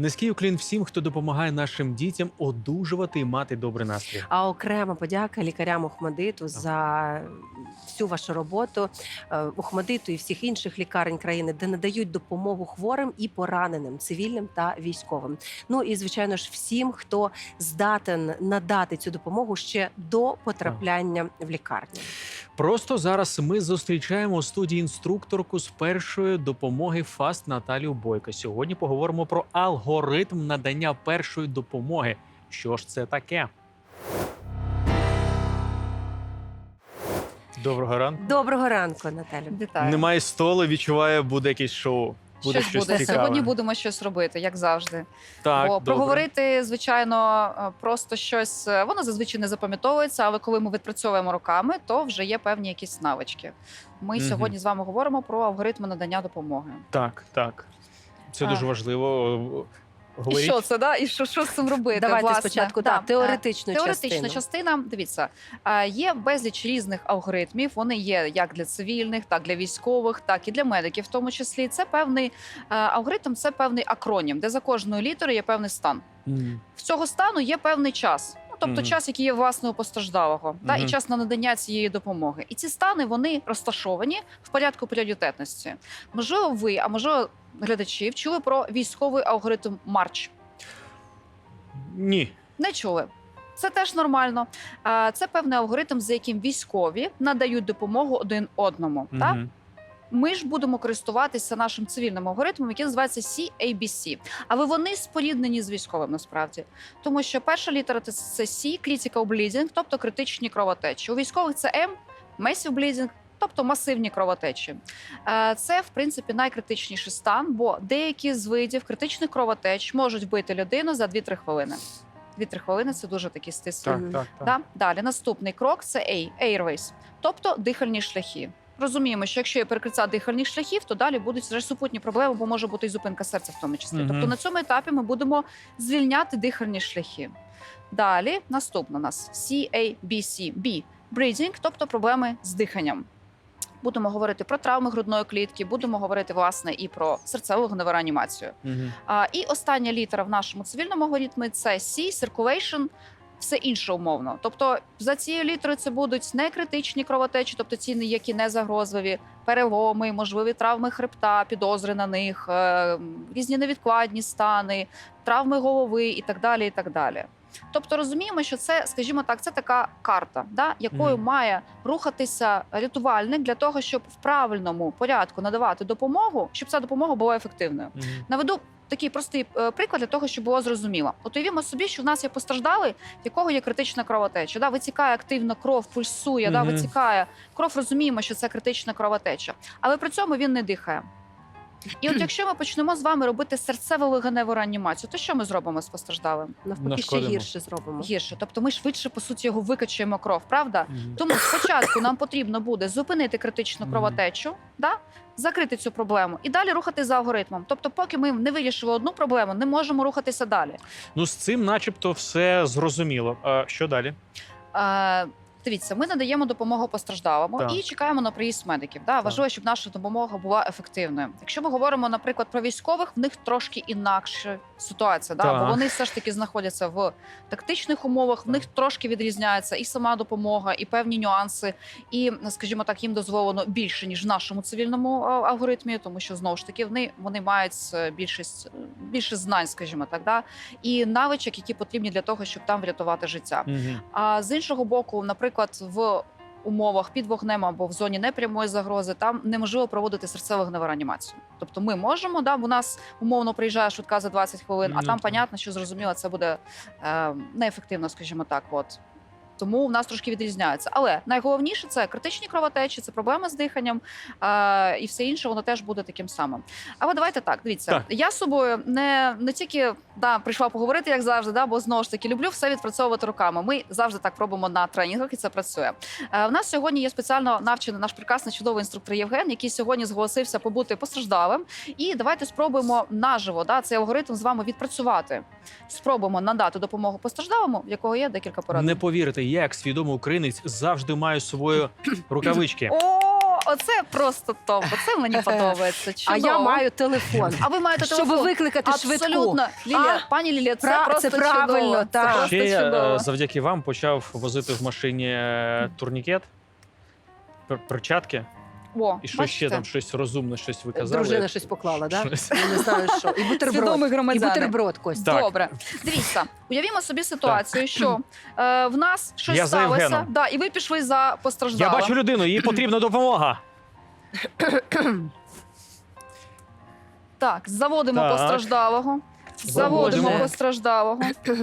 Низький уклін всім, хто допомагає нашим дітям одужувати і мати добрий настрій. А окрема подяка лікарям Охмадиту за всю вашу роботу, е, Охмадиту і всіх інших лікарень країни, де надають допомогу хворим і пораненим, цивільним та військовим. Ну і звичайно ж, всім, хто здатен надати цю допомогу ще до потрапляння в лікарню. Просто зараз ми зустрічаємо у студії інструкторку з першої допомоги ФАСТ Наталію Бойко. Сьогодні поговоримо про алгоритм надання першої допомоги. Що ж це таке? Доброго ранку. Доброго ранку, Наталю. Вітаю. Немає столу, відчуваю, буде якесь шоу. Буде щось, щось буде. цікаве. Сьогодні будемо щось робити, як завжди. Так, Бо добре. проговорити, звичайно, е, просто щось е, воно зазвичай не запам'ятовується, але коли ми відпрацьовуємо руками, то вже є певні якісь навички. Ми Мгм. сьогодні з вами говоримо про алгоритми надання допомоги. Так, так. Це дуже важливо. Говоріть. І що це, да? І що, що з цим робити? Давайте власне? спочатку Да. так, теоретичну Е, Теоретична частину. частина, дивіться, е, є безліч різних алгоритмів. Вони є як для цивільних, так для військових, так і для медиків, в тому числі. Це певний е, алгоритм, це певний акронім, де за кожною літерою є певний стан. М, В цього стану є певний час. Ну, тобто Мгм. час, який є власного постраждалого, та, і час на надання цієї допомоги. І ці стани вони розташовані в порядку пріоритетності. Можливо, ви, а можливо, глядачі чули про військовий алгоритм Марч. Ні. Не чули. Це теж нормально. Це певний алгоритм, за яким військові надають допомогу один одному. Так? Ми ж будемо користуватися нашим цивільним алгоритмом, який називається CABC. Але вони споріднені з військовим насправді, тому що перша літера це C, critical bleeding, тобто критичні кровотечі. У військових це M, massive bleeding, тобто масивні кровотечі. Е, Це в принципі найкритичніший стан, бо деякі з видів критичних кровотеч можуть вбити людину за 2-3 хвилини. 2-3 хвилини це дуже такі стислі. Так, так, так. Да? Далі наступний крок це A, airways, тобто дихальні шляхи. Розуміємо, що якщо є перекриття дихальних шляхів, то далі будуть вже супутні проблеми, бо може бути і зупинка серця в тому числі. Мгм. Тобто на цьому етапі ми будемо звільняти дихальні шляхи. Далі наступна у нас CABC, B, breathing, тобто проблеми з диханням. Будемо говорити про травми грудної клітки, будемо говорити власне і про серцеву реанімацію. Мгм. А, і остання літера в нашому цивільному алгоритмі це C, circulation, все інше умовно. Тобто за цією літерою це будуть не критичні кровотечі, тобто ці, які не загрозливі, переломи, можливі травми хребта, підозри на них, е, різні невідкладні стани, травми голови і так далі. і так далі. Тобто розуміємо, що це, скажімо так, це така карта, да, якою Мгм. має рухатися рятувальник для того, щоб в правильному порядку надавати допомогу, щоб ця допомога була ефективною. Мгм. Наведу такий простий е, приклад для того, щоб було зрозуміло. От уявімо собі, що в нас є постраждалий, в якого є критична кровотеча. Да, витікає активно кров, пульсує, да, Мгм. витікає кров. Розуміємо, що це критична кровотеча, але при цьому він не дихає. І от якщо ми почнемо з вами робити серцево-легеневу реанімацію, то що ми зробимо з постраждалим? Навпаки, ще Нашкодимо. гірше зробимо. Гірше, тобто ми швидше по суті його викачуємо кров, правда? Мгм. Тому спочатку нам потрібно буде зупинити критичну Мгм. кровотечу, да? закрити цю проблему і далі рухати за алгоритмом. Тобто, поки ми не вирішили одну проблему, не можемо рухатися далі. Ну, з цим, начебто, все зрозуміло. А що далі? Е, Дивіться, ми надаємо допомогу постраждалому Так. і чекаємо на приїзд медиків. Да? Важливо, щоб наша допомога була ефективною. Якщо ми говоримо, наприклад, про військових, в них трошки інакша ситуація. Да? Так. Бо вони все ж таки знаходяться в тактичних умовах, в них трошки відрізняється і сама допомога, і певні нюанси. І, скажімо так, їм дозволено більше ніж в нашому цивільному алгоритмі, тому що знову ж таки вони, вони мають е, більшість більше знань, скажімо так, да? і навичок, які потрібні для того, щоб там врятувати життя. Мгм. А з іншого боку, наприклад, в умовах під вогнем або в зоні непрямої загрози, там неможливо проводити серцево-гневу реанімацію. Тобто ми можемо, да, у нас умовно приїжджає швидка за 20 хвилин, а Ну, там, понятно, що зрозуміло, це буде е, неефективно, скажімо так. От. Тому в нас трошки відрізняється. Але найголовніше це критичні кровотечі, це проблеми з диханням е, і все інше, воно теж буде таким самим. Але давайте так, дивіться, Так. я з собою не, не тільки да, прийшла поговорити, як завжди, да, бо знову ж таки люблю все відпрацьовувати руками. Ми завжди так робимо на тренінгах, і це працює. Е, у нас сьогодні є спеціально навчений наш прекрасний чудовий інструктор Євген, який сьогодні зголосився побути постраждалим. І давайте спробуємо наживо да, цей алгоритм з вами відпрацювати. Спробуємо надати допомогу постраждалому, в якого є декілька порад. Не повірите, я, як свідомий українець, завжди маю свої рукавички. О, оце просто топ. Оце мені подобається. А я маю телефон. А ви маєте Щоб телефон? викликати швидку. Абсолютно. Лілія, А? пані Лілія, це Пра- просто це правильно, чудово. так. Це просто Ще я чудово. е, завдяки вам почав возити в машині е, турнікет, пер- перчатки. О, І що бачите? ще там щось розумне, щось ви казали. Дружина щось поклала, да? Щось. Я не знаю, що. І бутерброд. Свідомий І громадянин. бутерброд, Костя. Так. Добре, дивіться, уявімо собі ситуацію, що е, в нас щось Я за сталося, Євгеном. да, і ви пішли за постраждалим. Я бачу людину, їй потрібна допомога. Так, заводимо Так. постраждалого. Заводимо Заводимо. постраждалого.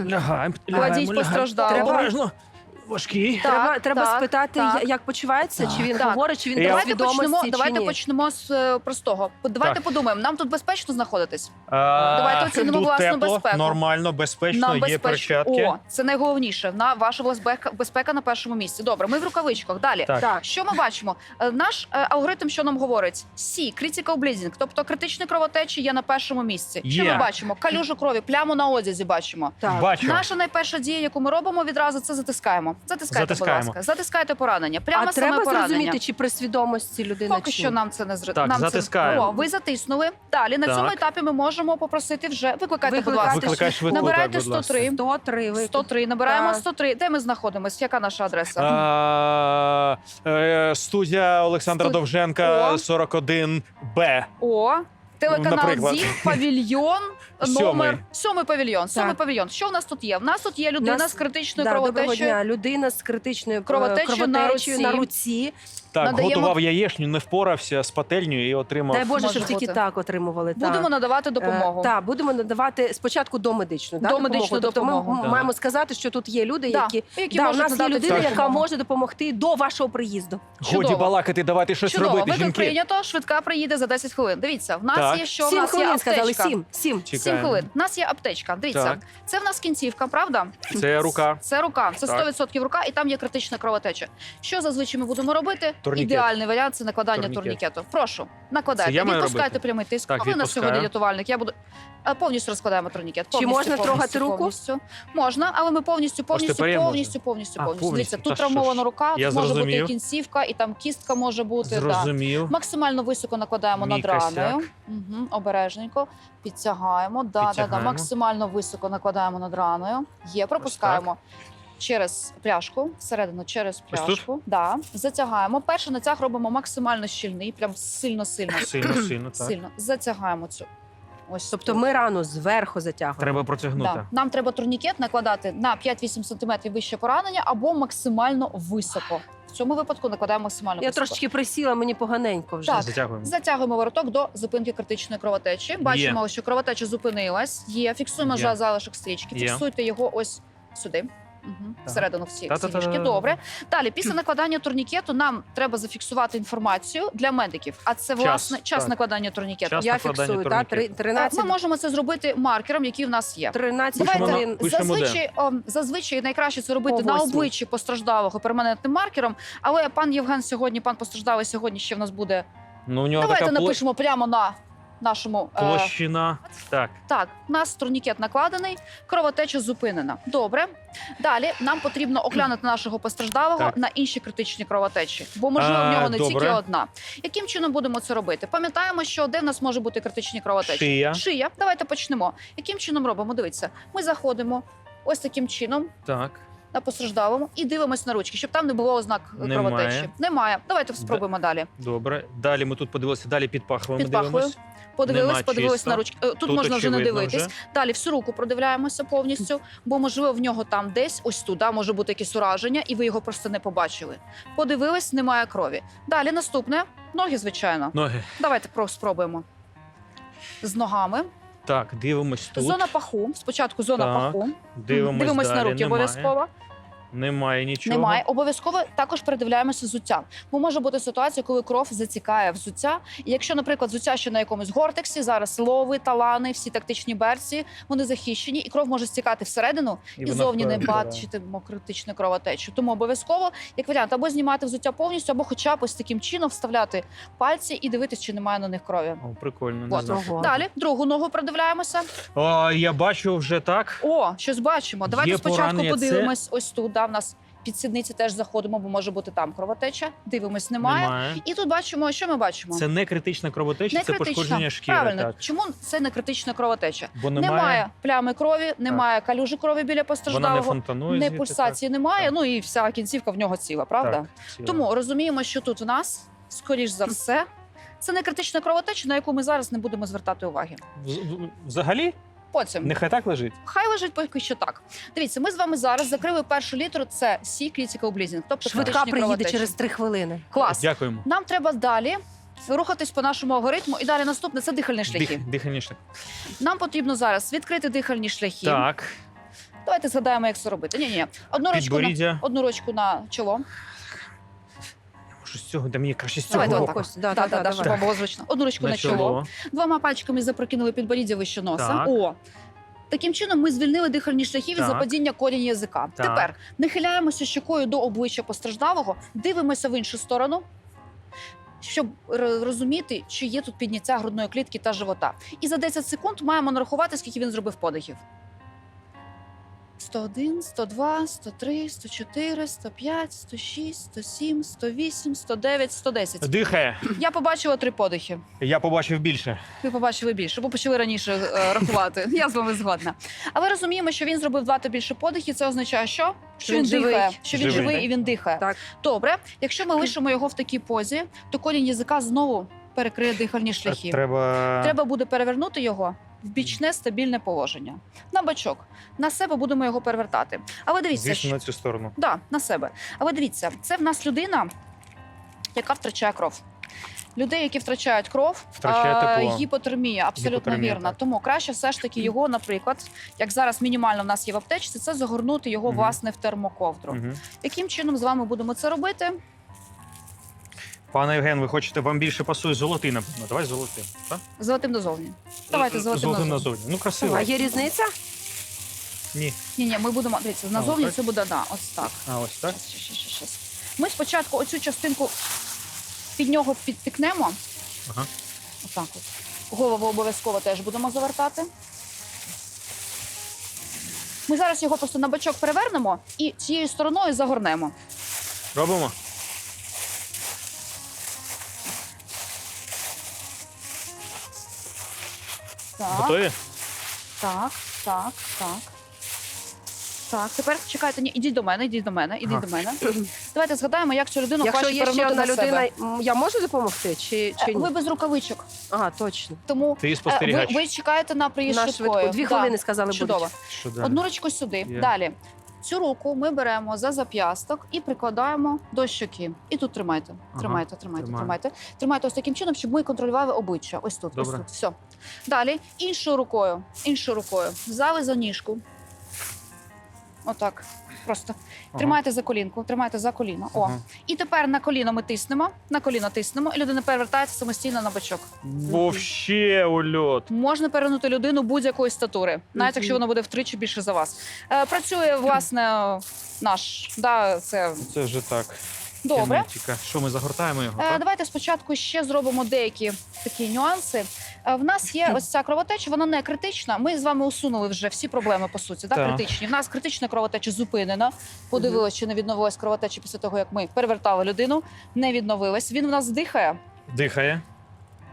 Лягаємо, Кладіть постраждалого. Обережно. Важкий. Так, Треба, треба так, спитати, так. як почувається, чи він Так. говорить, чи він Я- Давайте почнемо, чи давайте ні. почнемо з е, простого. Давайте Так. подумаємо, нам тут безпечно знаходитись? Давайте Давайте оцінимо власну безпеку. Нормально, безпечно, Нам є безпечно. перчатки. О, це найголовніше. На ваша безпека, безпека на першому місці. Добре, ми в рукавичках. Далі. Так. Так. Що ми бачимо? Е, Наш е, алгоритм, що нам говорить? Сі, critical bleeding, тобто критичні кровотечі є на першому місці. Що Є. ми бачимо? Калюжу крові, пляму на одязі бачимо. Так. Бачу. Наша найперша дія, яку ми робимо відразу, це затискаємо. Затискайте, Затискаємо. будь ласка. Затискайте поранення. Прямо а саме треба поранення. зрозуміти, чи при свідомості людина Поки чи що ні. нам це не зр... Так, нам затискаємо. Це... О, ви затиснули. Далі на Так. цьому етапі ми можемо попросити вже викликайте, будь ласка. Викликай швидку, Набирайте так, будь ласка. 103. 103. ви- 103. Набираємо Так. 103. Де ми знаходимося? Яка наша адреса? А, е, Студія Олександра Студ- Довженка, О. 41Б. О, телеканал Наприклад. ЗІ, павільйон, номер сьомий павільйон. Сьомий павільйон. Що в нас тут є? В нас тут є людина Нас- з критичною Да, доброго кровотечею. дня. Людина з критичною е, Кровотечею на руці. на руці. Так, Надаємо- готував яєчню, не впорався з пательнею і отримав. Дай Боже, Може щоб тільки бути. так отримували. так. Будемо надавати допомогу. Е, Так, будемо надавати спочатку домедичну да, Домедичну допомогу. Тобто допомогу. ми Так. маємо сказати, що тут є люди, Да, які, які да, у можуть нас є надати людина, цю яка може допомогти до вашого приїзду. Годі Чудово. балакати, давайте щось Чудово, робити, виклик жінки. прийнято, швидка приїде за 10 хвилин. Дивіться, в нас Так. є що? в сім нас є хвилин аптечка. сказали, сім. Сім. Сім Чекаємо. хвилин. У нас є аптечка. Дивіться, Так. це в нас кінцівка, правда? Це рука. Це рука. Це Так. 100% рука, і там є критична кровотеча. Що зазвичай ми будемо робити? Турнікет. Ідеальний варіант це накладання Турнікет. турнікету. Прошу, накладайте. Це я маю Відпускайте робити? прямий тиск. Так, а ви на відпускаю. сьогодні рятувальник. Я буду Е, повністю розкладаємо турнікет. Чи Повністю, можна повністю, трогати руку? Повністю. Можна, але ми повністю, повністю, тепер я повністю, повністю, А, повністю. повністю. Дивіться, Та тут що ж. травмована рука, Я тут може бути і кінцівка, і там кістка може бути. Да. Зрозумів. Максимально високо накладаємо Мій над раною. Угу, обережненько. Підтягаємо. Да, Да, да. Підтягаємо. Максимально високо накладаємо над раною. Є, пропускаємо. Через пляшку, всередину через Ось тут? пляшку. Да. Затягаємо. Перший натяг робимо максимально щільний, прям сильно-сильно. Сильно, сильно, так. Сильно. Затягаємо цю. Ось Тобто тут. ми рану зверху затягуємо. Треба протягнути. Да. Нам треба турнікет накладати на 5-8 см вище поранення або максимально високо. В цьому випадку накладаємо максимально Я високо. трошечки присіла, мені поганенько вже. Так. Затягуємо. Затягуємо вороток до зупинки критичної кровотечі. Бачимо, що кровотеча зупинилась. Є. Фіксуємо Є. за залишок стрічки. Є. Фіксуйте його ось сюди. Угу. Всередину всі, всі Та-та-та-та-та. ніжки. Добре. Далі, після накладання турнікету, нам треба зафіксувати інформацію для медиків. А це власне час так. накладання турнікету. Час. Я накладання фіксую, так, турнікету. Е, 13, Ми можемо це зробити маркером, який в нас є. 13 Пишемо на- хвилин. пишемо де? зазвичай, о, зазвичай найкраще це робити О на восьмій. обличчі постраждалого перманентним маркером. Але пан Євген сьогодні, пан постраждалий сьогодні ще в нас буде. Ну, у нього Давайте така пло- напишемо прямо на нашому е, площина. Так. Так, у нас турнікет накладений, кровотеча зупинена. Добре. Далі нам потрібно оглянути нашого постраждалого Так. на інші критичні кровотечі, бо можливо А, в нього не добре. тільки одна. Яким чином будемо це робити? Пам'ятаємо, що де в нас може бути критичні кровотечі? Шия. Шия. Давайте почнемо. Яким чином робимо? Дивіться, ми заходимо ось таким чином Так. На постраждалому і дивимось на ручки, щоб там не було ознак Немає. кровотечі. Немає. Давайте спробуємо далі. Добре. Далі ми тут подивилися, далі під пахвами Під пахвою. дивимось. Подивились, Нема подивились чисто. на ручки. Е, Тут, Тут можна вже не очевидно дивитись. вже. Далі всю руку продивляємося повністю, бо можливо в нього там десь ось тут да, може бути якесь ураження, і ви його просто не побачили. Подивились, немає крові. Далі наступне ноги, звичайно. Ноги. Давайте про спробуємо. З ногами. Так, дивимось тут. Зона паху. Спочатку зона Так, паху. Дивимось, Дивимось далі. на руки Немає. обов'язково. Немає нічого. Немає. Обов'язково також передивляємося взуття. Бо може бути ситуація, коли кров зацікає взуття. І якщо, наприклад, взуття ще на якомусь гортексі, зараз лови, талани, всі тактичні берці, вони захищені, і кров може стікати всередину і, вона зовні не впевнена, да. бачитимо критичну кровотечу. Тому обов'язково, як варіант, або знімати взуття повністю, або хоча б ось таким чином вставляти пальці і дивитись, чи немає на них крові. О, прикольно. Не От. знав. Далі другу ногу продивляємося. О, я бачу вже так. О, щось бачимо. Давайте Є спочатку поранення. Це- подивимось. Ось тут да, в нас під сідниці теж заходимо, бо може бути там кровотеча. Дивимось, немає. І тут бачимо, що ми бачимо. Це не критична кровотеча, не це критична. пошкодження шкіри. Правильно, Так. чому це не критична кровотеча? Бо немає, Немає, плями крові, немає калюжі крові біля вона не фонтанує. не звідти, пульсації немає. Так. Ну і вся кінцівка в нього ціла, правда? Так, ціла. Тому розуміємо, що тут в нас, скоріш за все, це не критична кровотеча, на яку ми зараз не будемо звертати уваги. Взагалі, Потім нехай так лежить. хай лежить поки що так. Дивіться, ми з вами зараз закрили першу літеру. Це C critical bleeding, тобто Швидка приїде кровотечі. через три хвилини. клас. Дякуємо. Нам треба далі рухатись по нашому алгоритму. І далі наступне це дихальні шляхи. Дих, дихальні шляхи. Нам потрібно зараз відкрити дихальні шляхи. Так, Давайте згадаємо, як це робити. Ні, ні, одну ручку на одну ручку на чоло. Може, з цього, да мені краще з цього Давайте отак. Костя, да, Да, да, да, щоб вам було зручно. Одну ручку на, чоло. Двома пальчиками запрокинули підборіддя вище носа. Так. О. Таким чином ми звільнили дихальні шляхи від Так. западіння корінь язика. Так. Тепер нахиляємося щокою до обличчя постраждалого, дивимося в іншу сторону, щоб р- розуміти, чи є тут підняття грудної клітки та живота. І за 10 секунд маємо нарахувати, скільки він зробив подихів. 101, 102, 103, 104, 105, 106, 107, 108, 109, 110. Дихає. Я побачила три подихи. Я побачив більше. Ви побачили більше, бо почали раніше е, рахувати. Я з вами згодна. Але розуміємо, що він зробив два та більше подихів. Це означає, що? Що він він живий. дихає, що він Живий. живий і він дихає. Так. Добре, якщо ми лишимо його в такій позі, то корінь язика знову перекриє дихальні шляхи. Треба... Треба буде перевернути його в бічне стабільне положення. На бачок. На себе будемо його перевертати. Але дивіться, Звісно, що... на цю сторону. Да, на себе. Але дивіться, це в нас людина, яка втрачає кров. Людей, які втрачають кров, Втрачає тепло. гіпотермія, абсолютно Гіпотермія, вірно. так. Тому краще все ж таки його, наприклад, як зараз мінімально в нас є в аптечці, це загорнути його Мгм. власне в термоковдру. Угу. Яким чином з вами будемо це робити? Пане Євген, ви хочете, вам більше пасує золотий, напевно. Давай золотим. Так? Золотим дозовні. Давайте золотим Золотим назовні. назовні. Ну, красиво. А є різниця? Ні. Ні, ні, ми будемо дивіться, назовні отак? це буде да, ось так. А, ось так? Щас, щас, щас, щас. Ми спочатку оцю частинку під нього підтикнемо. Ага. Отак от. Голову обов'язково теж будемо завертати. Ми зараз його просто на бачок перевернемо і цією стороною загорнемо. Робимо? Так, Готові? так, так, так. Так, тепер чекайте, ні, ідіть до мене, ідіть до мене, ідіть Ага. до мене. Давайте згадаємо, як цю людину Якщо є ще одна людина, себе. м, я можу допомогти чи, чи Е, ні? Ви без рукавичок. Ага, точно. Тому Ти е, ви, спостерігач. ви чекаєте на приїзд швидкої. Дві Да, хвилини сказали Чудово. будуть. Що далі? Одну ручку сюди. Є. Далі. Цю руку ми беремо за зап'ясток і прикладаємо до щоки. І тут тримайте. Ага, Тримайте, тримайте, тримаю. тримайте. Тримайте ось таким чином, щоб ми контролювали обличчя. Ось тут, ось Добре. тут. Все. Далі іншою рукою, іншою рукою. Взяли за ніжку. Отак. Просто Ага. тримайте за колінку, тримайте за коліно. О. Ага. І тепер на коліно ми тиснемо, на коліно тиснемо, і людина перевертається самостійно на бочок. Вовще ульот. Можна перевернути людину будь-якої статури, навіть якщо вона буде втричі більше за вас. Е, працює власне наш. Да, це Це вже так. Добре. Генетика. Що ми загортаємо його? Е, так? давайте спочатку ще зробимо деякі такі нюанси. Е, в нас є ось ця кровотеча, вона не критична. Ми з вами усунули вже всі проблеми по суті. Да, Так. критичні. В нас критична кровотеча зупинена. Подивилися, чи не відновилась кровотеча після того, як ми перевертали людину. Не відновилась. Він в нас дихає. Дихає.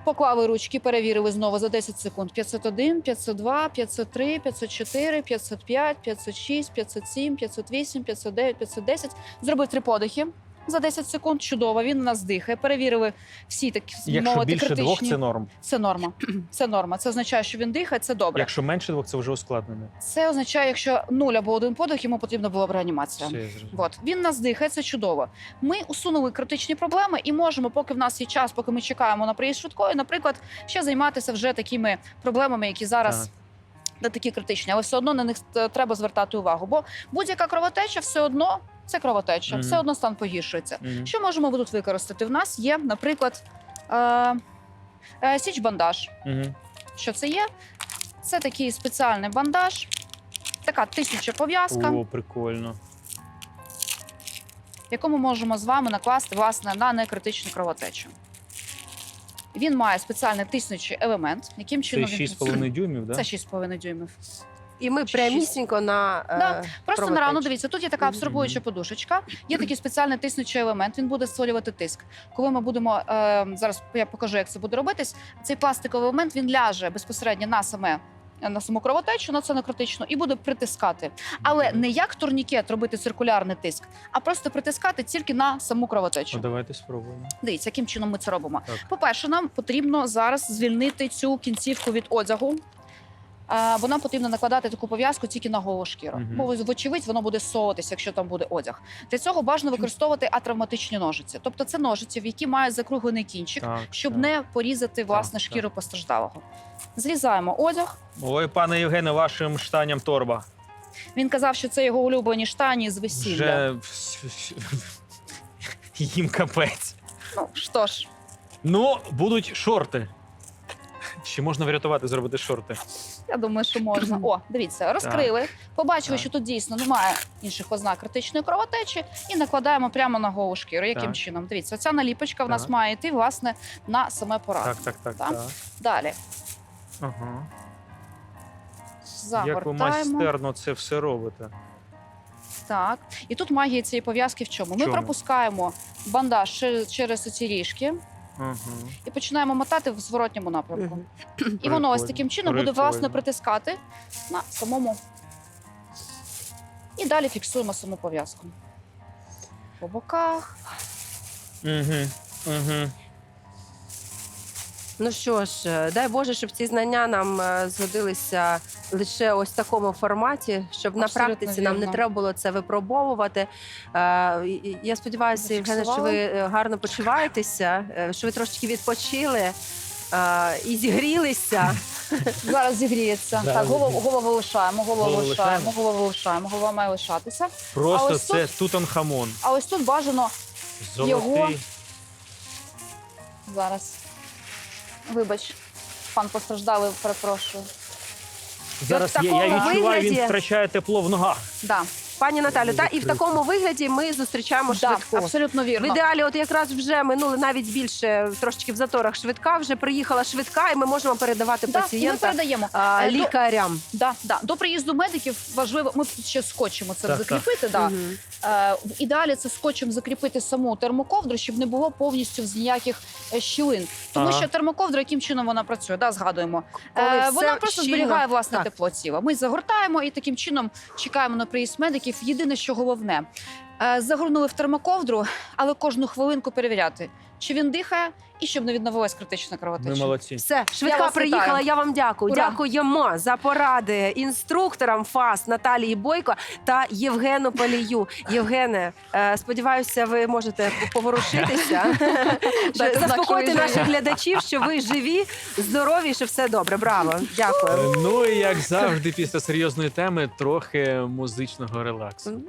Поклали ручки, перевірили знову за 10 секунд. 501, 502, 503, 504, 505, 506, 507, 508, 509, 510. Зробив три подихи за 10 секунд. Чудово, він у нас дихає. Перевірили всі такі Якщо мовити більше критичні. двох, це норм. Це норма. Це норма. Це означає, що він дихає. Це добре. Якщо менше двох, це вже ускладнене. Це означає, якщо нуль або один подих, йому потрібна була б реанімація. Все, я зрозумів. От він нас дихає, це чудово. Ми усунули критичні проблеми і можемо, поки в нас є час, поки ми чекаємо на приїзд швидкої, наприклад, ще займатися вже такими проблемами, які зараз. Так. Не такі критичні, але все одно на них е, треба звертати увагу. Бо будь-яка кровотеча все одно це кровотеча, Мгм. все одно стан погіршується. Мгм. Що можемо тут використати? В нас є, наприклад, е, е, січ-бандаж. Мгм. Що це є? Це такий спеціальний бандаж, така тисяча пов'язка. О, прикольно. яку ми можемо з вами накласти власне на некритичну кровотечу. Він має спеціальний тиснучий елемент, яким Це чином він 6,5 дюймів, Це так? 6,5 дюймів. І ми прямісінько на е, Да, Просто на рану дивіться, тут є така абсорбуюча подушечка, є такий спеціальний тиснучий елемент. Він буде створювати тиск. Коли ми будемо е, зараз, я покажу, як це буде робитись. Цей пластиковий елемент він ляже безпосередньо на саме. На саму кровотечу, на це некритично, і буде притискати. Але не як турнікет робити циркулярний тиск, а просто притискати тільки на саму Ну, кровотечу. давайте спробуємо. Дивіться, яким чином ми це робимо. Так. По-перше, нам потрібно зараз звільнити цю кінцівку від одягу. А, Бо нам потрібно накладати таку пов'язку тільки на голу шкіру. Мгм. Бо вочевидь воно буде соватися, якщо там буде одяг. Для цього бажано використовувати атравматичні ножиці. Тобто це ножиці, в які мають закруглений кінчик, Так, щоб так. не порізати власне так. шкіру постраждалого. Зрізаємо одяг. Ой, пане Євгене, вашим штаням торба. Він казав, що це його улюблені штані з весілля. Вже їм капець. Ну що ж, Ну, будуть шорти. Чи можна врятувати, зробити шорти? Я думаю, що можна. О, дивіться, розкрили. Побачили, Так. що тут дійсно немає інших ознак критичної кровотечі, і накладаємо прямо на голу шкіру. Яким Так. чином? Дивіться, ця наліпочка в нас Так. має йти власне на саме поранення. Так, так, так, Так. так. Далі Ага. Як ви загортаємо. майстерно це все робите? Так. І тут магія цієї пов'язки в чому? Ми чому? пропускаємо бандаж через ці ріжки І починаємо мотати в зворотньому напрямку. Мгм. І воно ось Прикольно, таким чином буде власне прикольно. притискати на самому. І далі фіксуємо саму пов'язку. По боках. Угу. Угу. Ну що ж, е, дай Боже, щоб ці знання нам е, згодилися лише ось в такому форматі, щоб на Абсолютно практиці нам не вірно. треба було це випробовувати. Е, і- і Я сподіваюся, Євгене, що ви е, гарно почуваєтеся, е, що ви трошечки відпочили е, і зігрілися. Зараз зігріється. Зараз так, голову, зігріється. голову лишаємо, голову Голову лишаємо, лишаємо? голову лишаємо, голова має лишатися. Просто ось це тутанхамон. А ось тут бажано Золотий. Його- зараз. Вибач, пан постраждалий, перепрошую. Зараз я, я такому відчуваю, він вигляді- втрачає тепло в ногах. Да, Пані Наталю, та і в такому вигляді ми зустрічаємо да, швидку. абсолютно вірно. В ідеалі, от якраз вже минули навіть більше трошечки в заторах швидка. Вже приїхала швидка, і ми можемо передавати Да, і ми передаємо. а, Е, до- лікарям. Да, да. До приїзду медиків важливо, ми ще скотчемо це Так, закріпити. Да. Мгм. Е, в ідеалі це скотчем закріпити саму термоковдру, щоб не було повністю з ніяких е, щілин. Тому Ага. що термоковдра, яким чином вона працює, да, згадуємо. Коли Е, все вона просто щільно- зберігає власне Так. тепло тіла. Ми загортаємо і таким чином чекаємо на приїзд медиків. Єдине, що головне, е, загорнули в термоковдру, але кожну хвилинку перевіряти, чи він дихає, і щоб не відновилась критична Ми молодці. Все, швидка вас приїхала. вітаю. Я вам дякую. Ура! Дякуємо за поради інструкторам ФАС Наталії Бойко та Євгену Палію. Євгене, е, сподіваюся, ви можете поворушитися. Дайте знак, Заспокойте наших глядачів, що ви живі, здорові, що все добре. Браво, дякую. Е, Ну і як завжди, після серйозної теми трохи музичного релаксу.